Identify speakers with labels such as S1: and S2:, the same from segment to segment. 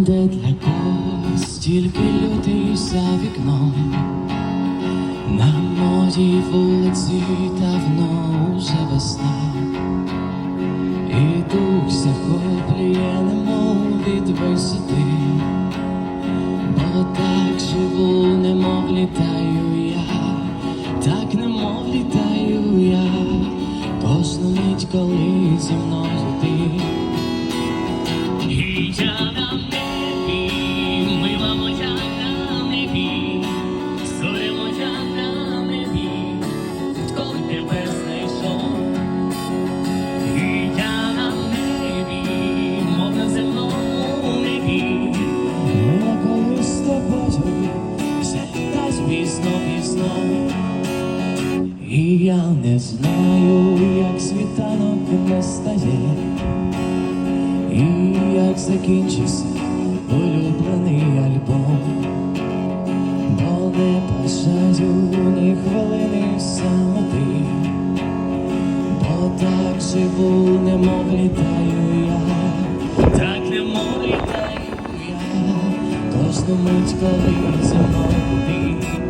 S1: де для когось тільки лютий за вікном. На моїй вулиці давно уже весна, і дух захоплює, немов від висоти, бо так живу, немов літаю я, так немов літаю я, кожну мить, коли зі мною ти. І не знаю, як світанок настає. І як закінчився улюблений альбом, бо не бажаю ні хвилини самоти, бо так живу, немов літаю я, так немов літаю я, кожну мить, коли зі мною.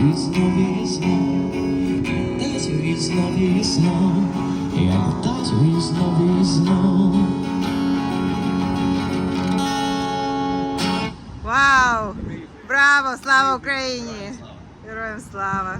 S1: літать і знов і знов, я знов і знов.
S2: Вау! Браво! Слава Україні! Героям слава!